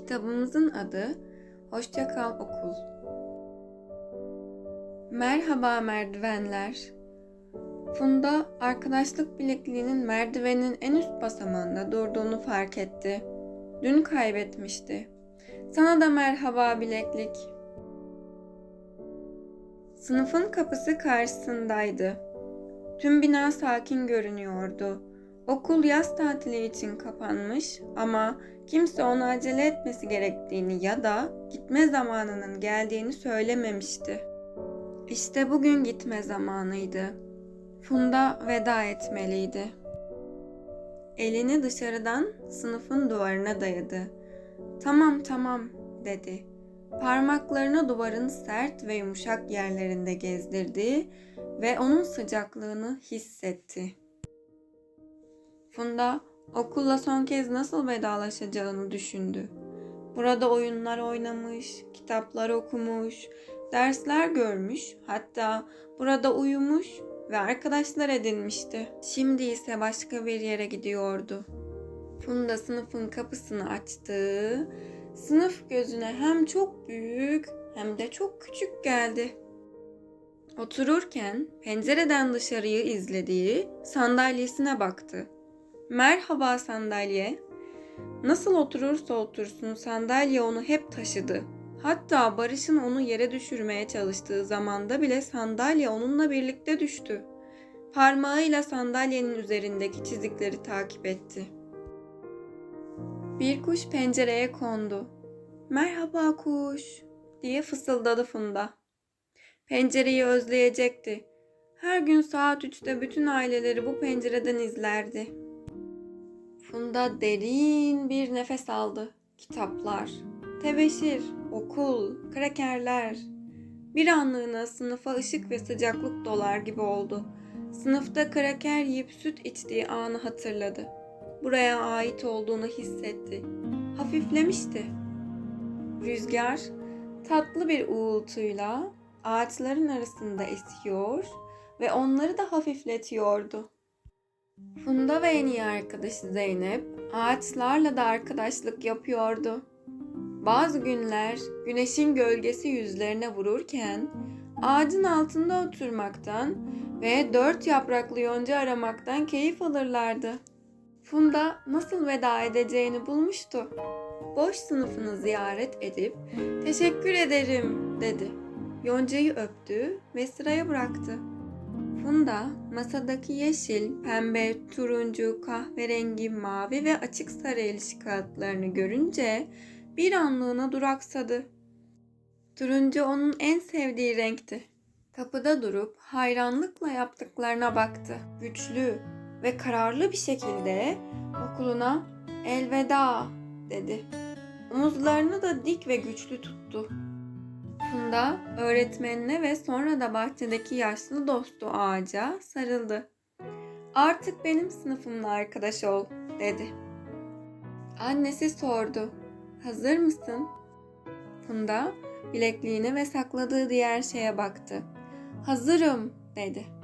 Kitabımızın adı Hoşça Kal Okul. Merhaba merdivenler. Funda arkadaşlık bilekliğinin merdivenin en üst basamağında durduğunu fark etti. Dün kaybetmişti. Sana da merhaba bileklik. Sınıfın kapısı karşısındaydı. Tüm bina sakin görünüyordu. Okul yaz tatili için kapanmış ama kimse ona acele etmesi gerektiğini ya da gitme zamanının geldiğini söylememişti. İşte bugün gitme zamanıydı. Funda veda etmeliydi. Elini dışarıdan sınıfın duvarına dayadı. Tamam tamam dedi. Parmaklarını duvarın sert ve yumuşak yerlerinde gezdirdi ve onun sıcaklığını hissetti. Funda okulla son kez nasıl vedalaşacağını düşündü. Burada oyunlar oynamış, kitaplar okumuş, dersler görmüş, hatta burada uyumuş ve arkadaşlar edinmişti. Şimdi ise başka bir yere gidiyordu. Funda sınıfın kapısını açtı. Sınıf gözüne hem çok büyük hem de çok küçük geldi. Otururken pencereden dışarıyı izlediği sandalyesine baktı. Merhaba sandalye. Nasıl oturursa otursun sandalye onu hep taşıdı. Hatta Barış'ın onu yere düşürmeye çalıştığı zamanda bile sandalye onunla birlikte düştü. Parmağıyla sandalyenin üzerindeki çizikleri takip etti. Bir kuş pencereye kondu. Merhaba kuş diye fısıldadı Funda. Pencereyi özleyecekti. Her gün saat üçte bütün aileleri bu pencereden izlerdi. Funda derin bir nefes aldı. Kitaplar, tebeşir, okul, krakerler. Bir anlığına sınıfa ışık ve sıcaklık dolar gibi oldu. Sınıfta kraker yiyip süt içtiği anı hatırladı. Buraya ait olduğunu hissetti. Hafiflemişti. Rüzgar tatlı bir uğultuyla ağaçların arasında esiyor ve onları da hafifletiyordu. Funda ve en iyi arkadaşı Zeynep ağaçlarla da arkadaşlık yapıyordu. Bazı günler güneşin gölgesi yüzlerine vururken ağacın altında oturmaktan ve dört yapraklı yonca aramaktan keyif alırlardı. Funda nasıl veda edeceğini bulmuştu. Boş sınıfını ziyaret edip teşekkür ederim dedi. Yoncayı öptü ve sıraya bıraktı. Funda masadaki yeşil, pembe, turuncu, kahverengi, mavi ve açık sarı el kağıtlarını görünce bir anlığına duraksadı. Turuncu onun en sevdiği renkti. Kapıda durup hayranlıkla yaptıklarına baktı. Güçlü ve kararlı bir şekilde okuluna elveda dedi. Omuzlarını da dik ve güçlü tuttu. Funda öğretmenine ve sonra da bahçedeki yaşlı dostu ağaca sarıldı. Artık benim sınıfımla arkadaş ol dedi. Annesi sordu. Hazır mısın? Funda bilekliğine ve sakladığı diğer şeye baktı. Hazırım dedi.